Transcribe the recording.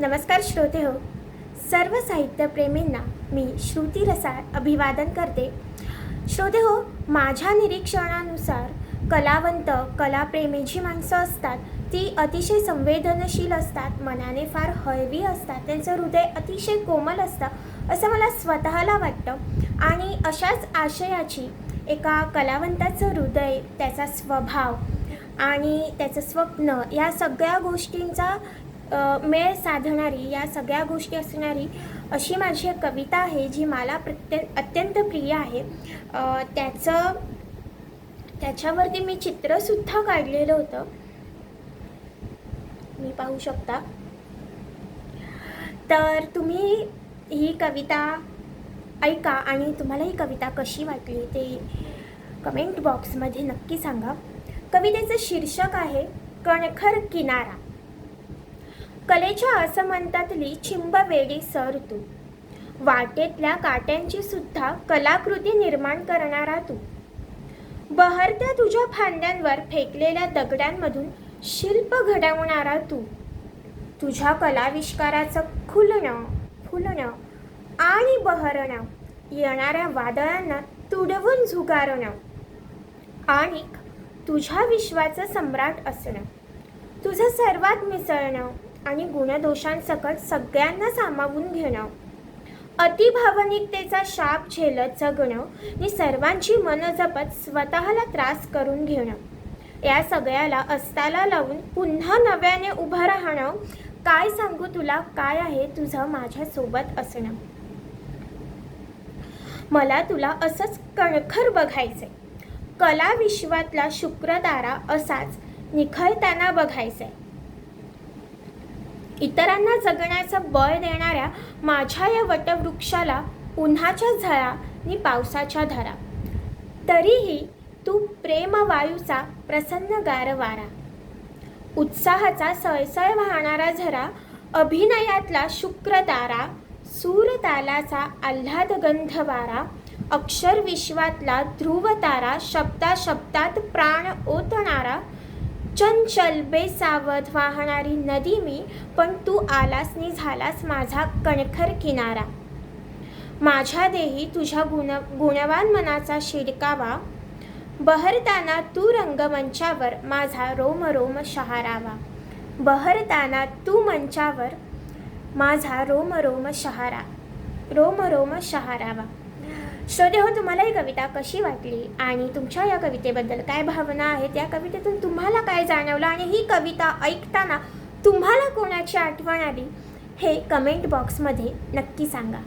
नमस्कार श्रोते हो. सर्व साहित्यप्रेमींना मी श्रुती रसाळ अभिवादन करते. श्रोते हो माझ्या निरीक्षणानुसार कलावंत कलाप्रेमी जी माणसं असतात ती अतिशय संवेदनशील असतात मनाने फार हळवी असतात त्यांचं हृदय अतिशय कोमल असतं असं मला स्वतःला वाटतं. आणि अशाच आशयाची एका कलावंताचं हृदय त्याचा स्वभाव आणि त्याचं स्वप्न या सगळ्या गोष्टींचा मेळ साधणारी या सगळ्या गोष्टी असणारी अशी माझी एक कविता आहे जी मला प्रत्य अत्यंत प्रिय आहे. त्याचं त्याच्यावरती मी चित्रसुद्धा काढलेलं होतं. मी पाहू शकता? तर तुम्ही ही कविता ऐका आणि तुम्हाला ही कविता कशी वाटली ते कमेंट बॉक्समध्ये नक्की सांगा. कवितेचं शीर्षक आहे कणखर किनारा. कलेच्या असमंतातली चिंब वेडी सर तू. वाटेतल्या काट्यांची सुद्धा कलाकृती निर्माण करणारा तू. बहरत्या तुझ्या फांद्यांवर फेकलेल्या दगडांमधून शिल्प घडवणारा तू. तुझ्या कलाविष्काराचं खुलणं फुलणं आणि बहरणं येणाऱ्या वादळांना तुडवून झुगारणं आणि तुझ्या विश्वाचं सम्राट असणं. तुझं सर्वात मिसळणं आणि गुणदोषांसकट सगळ्यांना सामावून घेणं. अतिभावनिकतेचा शाप झेलत जगणं आणि सर्वांची मन जपत स्वतःला त्रास करून घेणं. या सगळ्याला अस्ताला लावून पुन्हा नव्याने उभं राहणं. काय सांगू तुला? काय आहे तुझं माझ्यासोबत असणं? मला तुला असंच कणखर बघायचंय. कला विश्वातला शुक्रतारा असाच निखळताना बघायचंय. इतरांना जगण्याचं बळ देणाऱ्या माझ्या या वटवृक्षाला उन्हाच्या झळा आणि पावसाच्या धरा. तरीही तू प्रेमवायूचा प्रसन्न गारवारा. उत्साहाचा सळसळ वाहणारा झरा अभिनयातला शुक्रतारा सूरतालाचा आल्हाद गंधवारा अक्षर विश्वातला ध्रुवतारा शब्दा शब्दात प्राण ओतणारा चंचल बेसावध वाहणारी नदी मी पण तू आलासनी झालास माझा कणखर किनारा. माझ्या देही तुझ्या गुण गुणवान मनाचा शिडकावा. बहरताना तू रंगमंचावर माझा रोम रोम शहारावा. बहरताना तू मंचावर माझा रोम रोम शहारा रोम रोम शहारावा. श्रोते हो तुम्हाला ही कविता कशी वाटली आणि तुमच्या या कवितेबद्दल काय भावना आहेत? या कवितेतून तुम्हाला काय जाणवलं आणि ही कविता ऐकताना तुम्हाला कोणाची आठवण आली? हे कमेंट बॉक्समध्ये नक्की सांगा.